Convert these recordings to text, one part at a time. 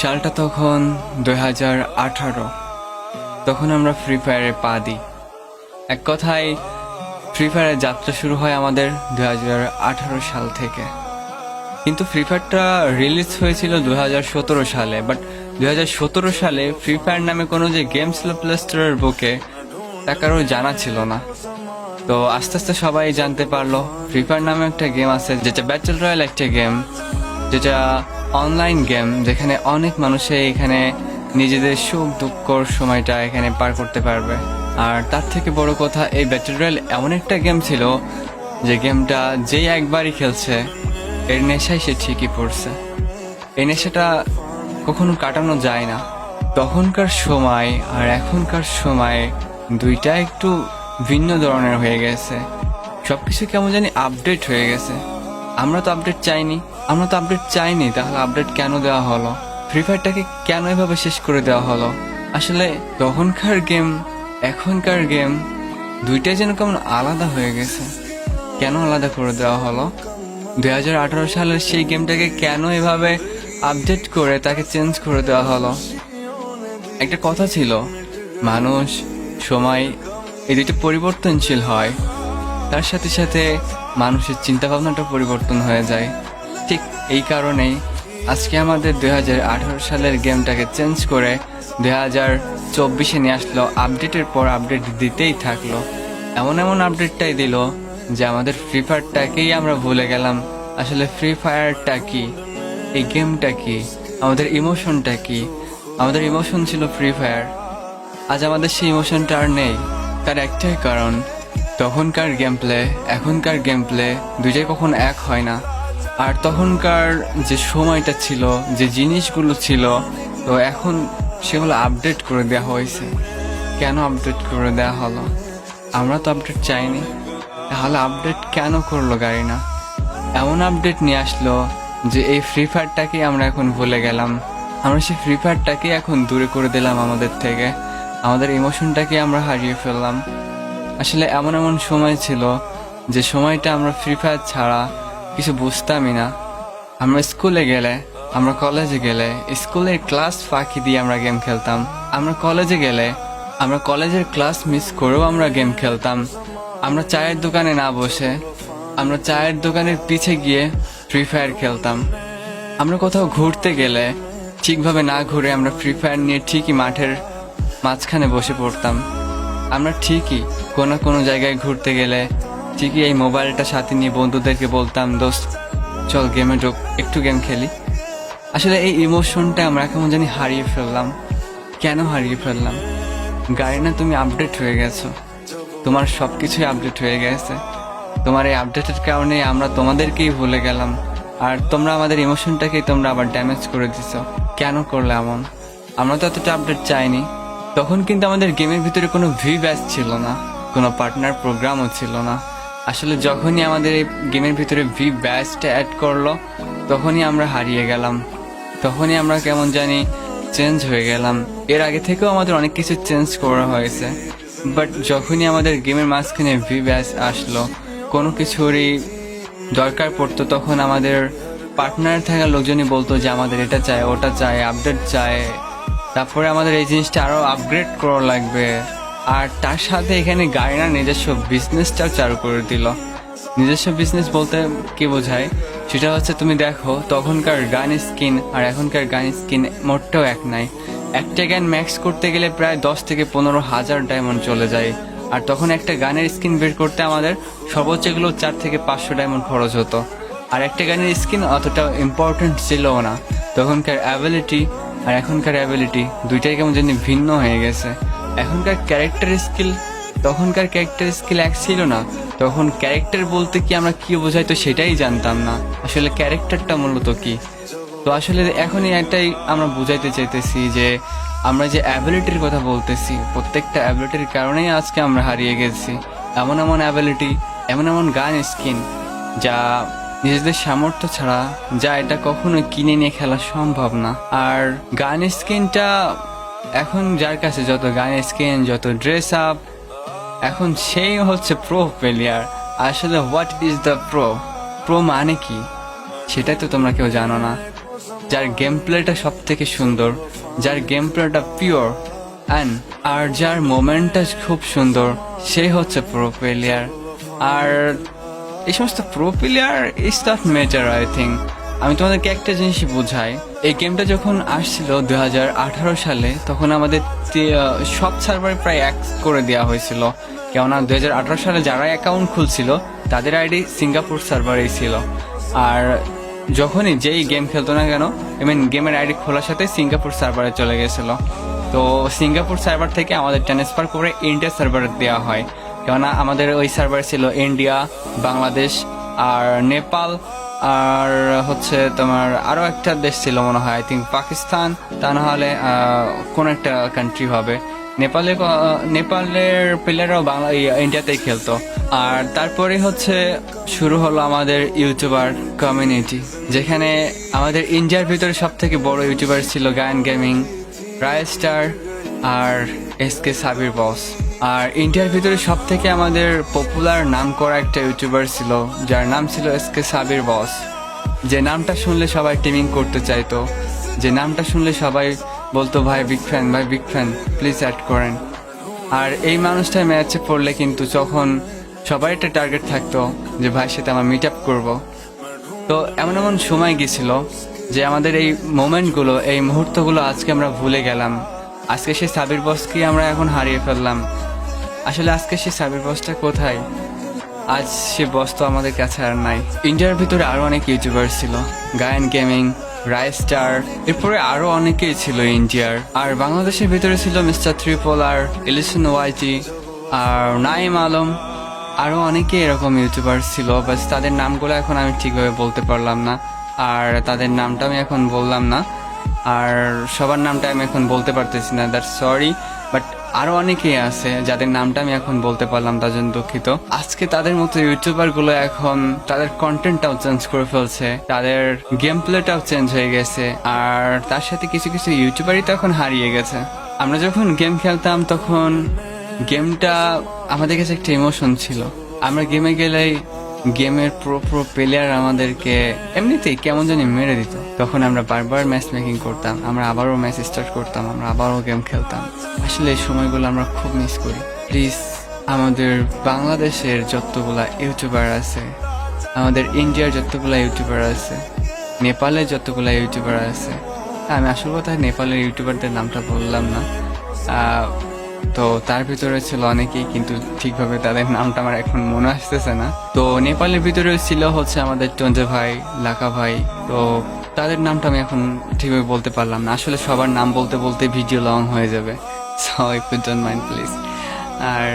সালটা তখন দুই হাজার আঠারো। তখন আমরা ফ্রি ফায়ারে পা দিই। এক কথায় ফ্রি ফায়ারের যাত্রা শুরু হয় আমাদের দু হাজার আঠারো সাল থেকে। কিন্তু ফ্রি ফায়ারটা রিলিজ হয়েছিল দু হাজার সতেরো সালে বাট দু হাজার সতেরো সালে ফ্রি ফায়ার নামে কোনো যে গেম ছিল প্লে স্টোরের বুকে তা কারও জানা ছিল না। তো আস্তে আস্তে সবাই জানতে পারল ফ্রি ফায়ার নামে একটা গেম আছে, যেটা ব্যাটেল রয়্যাল একটা গেম যেটা অনলাইন গেম যেখানে অনেক মানুষে এখানে নিজেদের সুখ দুঃখর সময়টা এখানে পার করতে পারবে। আর তার থেকে বড় কথা, এই ব্যাটেল রয়্যাল এমন একটা গেম ছিল যে গেমটা যেই একবারই খেলছে, এর নেশায় সে ঠিকই পড়ছে। এই নেশাটা কখনো কাটানো যায় না। তখনকার সময় আর এখনকার সময় দুইটা একটু ভিন্ন ধরনের হয়ে গেছে। সবকিছু কেমন জানি আপডেট হয়ে গেছে। আমরা তো আপডেট চাইনি। আমরা তো আপডেট চাইনি, তাহলে আপডেট কেন দেওয়া হলো? ফ্রি ফায়ারটাকে কেন এভাবে শেষ করে দেওয়া হলো? আসলে তখনকার গেম এখনকার গেম দুইটাই যেন কেমন আলাদা হয়ে গেছে। কেন আলাদা করে দেওয়া হলো? দুই হাজার আঠারো সালের সেই গেমটাকে কেন এভাবে আপডেট করে তাকে চেঞ্জ করে দেওয়া হলো? একটা কথা ছিল, মানুষ, সময়, এই দুটো পরিবর্তনশীল হয়। তার সাথে সাথে মানুষের চিন্তা ভাবনাটা পরিবর্তন হয়ে যায়। ঠিক এই কারণেই আজকে আমাদের দুই হাজার আঠারো সালের গেমটাকে চেঞ্জ করে দুই হাজার চব্বিশে নিয়ে আসলো আপডেটের পর আপডেট দিতেই থাকল। এমন এমন আপডেটটাই দিল যে আমাদের ফ্রি ফায়ারটাকেই আমরা ভুলে গেলাম। আসলে ফ্রি ফায়ারটা কি? এই গেমটা কি? আমাদের ইমোশনটা কি? আমাদের ইমোশন ছিল ফ্রি ফায়ার আজ আমাদের সেই ইমোশনটা আর নেই। তার একটাই কারণ, তখনকার গেম প্লে এখনকার গেম প্লে দুইটাই কখন এক হয় না। আর তখনকার যে সময়টা ছিল, যে জিনিসগুলো ছিল, তো এখন সেগুলো আপডেট করে দেওয়া হয়েছে। কেন আপডেট করে দেওয়া হলো? আমরা তো আপডেট চাইনি। তাহলে আপডেট কেন করল গাড়ি না এমন আপডেট নিয়ে আসলো যে এই ফ্রি ফায়ারটাকে আমরা এখন ভুলে গেলাম। আমরা সেই ফ্রি ফায়ারটাকে এখন দূরে করে দিলাম আমাদের থেকে। আমাদের ইমোশনটাকে আমরা হারিয়ে ফেললাম। আসলে এমন এমন সময় ছিল যে সময়টা আমরা ফ্রি ফায়ার ছাড়া কিছু বুঝতামই না। আমরা স্কুলে গেলে, আমরা কলেজে গেলে, স্কুলের ক্লাস ফাঁকি দিয়ে আমরা গেম খেলতাম। আমরা কলেজে গেলে, আমরা কলেজের ক্লাস মিস করেও আমরা গেম খেলতাম। আমরা চায়ের দোকানে না বসে, আমরা চায়ের দোকানের পিছে গিয়ে ফ্রি ফায়ার খেলতাম। আমরা কোথাও ঘুরতে গেলে, ঠিকভাবে না ঘুরে আমরা ফ্রি ফায়ার নিয়ে ঠিকই মাঠের মাঝখানে বসে পড়তাম। আমরা ঠিকই কোনো কোনো জায়গায় ঘুরতে গেলে ঠিকই এই মোবাইলটা সাথে নিয়ে বন্ধুদেরকে বলতাম, দোস্ত, চল গেমে ঢোক, একটু গেম খেলি। আসলে এই ইমোশনটা আমরা কেমন জানি হারিয়ে ফেললাম। কেন হারিয়ে ফেললাম? গাড়ি না তুমি আপডেট হয়ে গেছো। তোমার সব কিছুই আপডেট হয়ে গেছে। তোমার এই আপডেটের কারণে আমরা তোমাদেরকেই ভুলে গেলাম। আর তোমরা আমাদের ইমোশনটাকেই তোমরা আবার ড্যামেজ করে দিছো। কেন করলে এমন? আমরা তো এতটা আপডেট চাইনি। তখন কিন্তু আমাদের গেমের ভিতরে কোনো ভি ব্যাচ ছিল না। কোনো পার্টনার প্রোগ্রামও ছিল না। আসলে যখনই আমাদের এই গেমের ভিতরে ভি ব্যাচটা অ্যাড করল, তখনই আমরা হারিয়ে গেলাম। তখনই আমরা কেমন জানি চেঞ্জ হয়ে গেলাম। এর আগে থেকেও আমাদের অনেক কিছু চেঞ্জ করা হয়েছে। বাট যখনই আমাদের গেমের মাঝখানে ভি ব্যাচ আসলো, কোনো কিছুরই দরকার পড়তো, তখন আমাদের পার্টনার থাকা লোকজনই বলতো যে, আমাদের এটা চায় ওটা চায় আপডেট চায় তারপরে আমাদের এই জিনিসটা আরও আপগ্রেড করা লাগবে। আর তার সাথে এখানে গায়না নিজস্ব বিজনেসটাও চালু করে দিল। নিজস্ব বিজনেস বলতে কি বোঝায়? সেটা হচ্ছে তুমি দেখো, তখনকার গান স্কিন আর এখনকার গান স্কিন মোটটাও এক নাই। একটা গান ম্যাক্স করতে গেলে প্রায় দশ থেকে পনেরো হাজার ডায়মন্ড চলে যায়। আর তখন একটা গানের স্কিন বের করতে আমাদের সর্বোচ্চ এগুলো চার থেকে পাঁচশো ডায়মন্ড খরচ হতো। আর একটা গানের স্কিন অতটা ইম্পর্টেন্ট ছিল না। তখনকার অ্যাবিলিটি আর এখনকার অ্যাবিলিটি দুইটাই কেমন জানি ভিন্ন হয়ে গেছে। এখনকার ক্যারেক্টার স্কিল তখনকার ক্যারেক্টার স্কিল এক ছিল না। তখন ক্যারেক্টার বলতে কি আমরা কি বোঝাই তো সেটাই জানতাম না। আসলে ক্যারেক্টারটা মূলত কি? তো আসলে এখনই একটাই আমরা বুঝাইতে চাইতেছি যে, আমরা যে অ্যাবিলিটির কথা বলতেছি, প্রত্যেকটা অ্যাবিলিটির কারণেই আজকে আমরা হারিয়ে গেছি। এমন এমন অ্যাবিলিটি এমন এমন গান স্কিন যা নিজেদের সামর্থ্য ছাড়া যা এটা কখনো কিনে নিয়ে খেলা সম্ভব না। আর গান স্কিনটা এখন যার কাছে যত গান, স্কিন, যত ড্রেস আপ এখন সেই হচ্ছে প্রো প্লেয়ার আসলে what is the pro pro মানে কি? সেটাই তো তোমরা কেউ জানো না। যার গেম প্লেটা সব থেকে সুন্দর, যার গেম প্লেটা পিওর অ্যান্ড আর যার মোমেন্টটা খুব সুন্দর সেই হচ্ছে প্রো প্লেয়ার আর এই সমস্ত pro player is not major I think আমি তোমাদেরকে একটা জিনিসই বোঝাই। এই গেমটা যখন আসছিল দুই হাজার আঠারো সালে, তখন আমাদের সব সার্ভার প্রায় এক করে দেওয়া হয়েছিল। কেননা দু হাজার আঠারো সালে যারা অ্যাকাউন্ট খুলছিল, তাদের আইডি সিঙ্গাপুর সার্ভারেই ছিল। আর যখনই যেই গেম খেলতো না কেন আই মিন গেমের আইডি খোলার সাথে সিঙ্গাপুর সার্ভারে চলে গেছিল। তো সিঙ্গাপুর সার্ভার থেকে আমাদের ট্রান্সফার করে ইন্ডিয়া সার্ভারে দেওয়া হয়। কেননা আমাদের ওই সার্ভার ছিল ইন্ডিয়া বাংলাদেশ আর নেপাল আর হচ্ছে তোমার আরও একটা দেশ ছিল মনে হয় আই থিঙ্ক পাকিস্তান। তা না হলে কোন একটা কান্ট্রি হবে। নেপালে নেপালের প্লেয়াররাও বাংলা ইন্ডিয়াতেই খেলতো। আর তারপরে হচ্ছে শুরু হলো আমাদের ইউটিউবার কমিউনিটি যেখানে আমাদের ইন্ডিয়ার ভিতরে সব থেকে বড় ইউটিউবার ছিল গায়ন গেমিং রায়স্টার আর এস কে সাবির বস আর ইন্ডিয়ার ভিতরে সব থেকে আমাদের পপুলার নাম করা একটা ইউটিউবার ছিল, যার নাম ছিল এস কে সাবির বস যে নামটা শুনলে সবাই টিমিং করতে চাইতো। যে নামটা শুনলে সবাই বলতো, ভাই বিগ ফ্যান ভাই বিগ ফ্যান প্লিজ অ্যাড করেন। আর এই মানুষটা ম্যাচে পড়লে কিন্তু যখন সবাই একটা টার্গেট থাকতো যে ভাই সাথে আমার মিট আপ করব। তো এমন এমন সময় গেছিল যে আমাদের এই মোমেন্টগুলো এই মুহূর্তগুলো আজকে আমরা ভুলে গেলাম। আজকে সেই সাবির বসকে আমরা এখন হারিয়ে ফেললাম। আসলে আজকে সেই সাবির বসটা কোথায়? আজ সে বস তো আমাদের কাছে আর নাই। ইন্ডিয়ার ভিতরে আরও অনেক ইউটিউবার ছিল। গায়ন গেমিং, রাইস্টার, এরপরে আরও অনেকেই ছিল ইন্ডিয়ার। আর বাংলাদেশের ভিতরে ছিল মিস্টার ত্রিপল আর ইলিশন ওয়াইটি আর নাইম আলম। আরও অনেকে এরকম ইউটিউবার ছিল বাস তাদের নামগুলো এখন আমি ঠিকভাবে বলতে পারলাম না। আর তাদের নামটা আমি এখন বললাম না। আর সবার নামটা আমি এখন বলতে পারতেছি না দ্যাট সরি বাট আরও অনেকেই আছে যাদের নামটা আমি এখন বলতে পারলাম, তার জন্য দুঃখিত। আজকে তাদের মতো ইউটিউবারগুলো এখন তাদের কন্টেন্টটাও চেঞ্জ করে ফেলছে, তাদের গেম প্লেটাও চেঞ্জ হয়ে গেছে, আর তার সাথে কিছু কিছু ইউটিউবারই তো এখন হারিয়ে গেছে। আমরা যখন গেম খেলতাম, তখন গেমটা আমাদের কাছে একটা ইমোশন ছিল। আমরা গেমে গেলেই গেমের প্রো প্রো প্লেয়ার আমাদেরকে এমনিতেই কেমন জানি মেরে দিত। তখন আমরা বারবার ম্যাচ মেকিং করতাম, আমরা আবারও ম্যাচ স্টার্ট করতাম, আমরা আবারও গেম খেলতাম। আসলে এই সময়গুলো আমরা খুব মিস করি। প্লিজ আমাদের বাংলাদেশের যতগুলা ইউটিউবার আছে, আমাদের ইন্ডিয়ার যতগুলা ইউটিউবার আছে, নেপালের যতগুলা ইউটিউবার আছে, আমি আসল কথা নেপালের ইউটিউবারদের নামটা বললাম না। তো তার ভিতরে ছিল অনেকেই, কিন্তু ঠিকভাবে তাদের নামটা আমার এখন মনে আসতেছে না। তো নেপালের ভিতরে ছিল হচ্ছে আমাদের টঞ্জে ভাই, লাকা ভাই, তো তাদের নামটা আমি এখন ঠিকভাবে বলতে পারলাম না। আসলে সবার নাম বলতে বলতে ভিডিও লং হয়ে যাবে। So if you don't mind please আর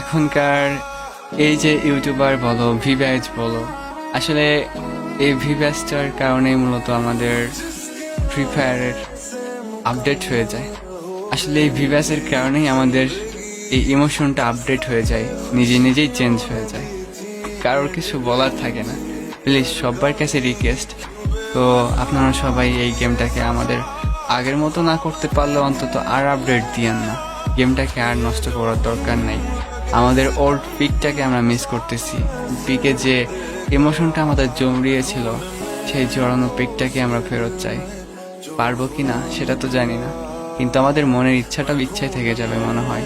এখনকার এই যে ইউটিউবার বলো ভিভ্যাজ বলো, আসলে এই ভিভ্যাজটার কারণেই মূলত আমাদের ফ্রি ফায়ারের আপডেট হয়ে যায়। আসলে এই ভিভাসের কারণেই আমাদের এই ইমোশনটা আপডেট হয়ে যায় নিজে নিজেই চেঞ্জ হয়ে যায়। কারোর কিছু বলার থাকে না। প্লিজ সবার কাছে রিকোয়েস্ট তো আপনারা সবাই এই গেমটাকে আমাদের আগের মতো না করতে পারলে অন্তত আর আপডেট দিয়েন না। গেমটাকে আর নষ্ট করার দরকার নাই। আমাদের ওল্ড পিকটাকে আমরা মিস করতেছি। পিকে যে ইমোশনটা আমাদের জমরিয়েছিল সেই জড়ানো পিকটাকে আমরা ফেরত চাই। পারব কি না, সেটা তো জানি না। কিন্তু আমাদের মনের ইচ্ছাটাও ইচ্ছাই থেকে যাবে মনে হয়।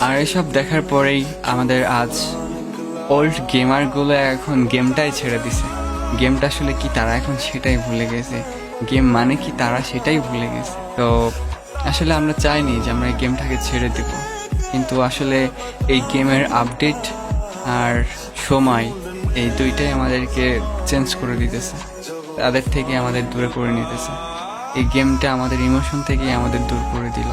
আর এসব দেখার পরেই আমাদের আজ ওল্ড গেমারগুলো এখন গেমটাই ছেড়ে দিছে। গেমটা আসলে কি তারা এখন সেটাই ভুলে গেছে। গেম মানে কি তারা সেটাই ভুলে গেছে। তো আসলে আমরা চাইনি যে আমরা এই গেমটাকে ছেড়ে দেব। কিন্তু আসলে এই গেমের আপডেট আর সময় এই দুইটাই আমাদেরকে চেঞ্জ করে দিতেছে। তাদের থেকে আমাদের দূরে করে নিতেছে। এই গেমটা আমাদের ইমোশন থেকে আমাদের দূর করে দিল।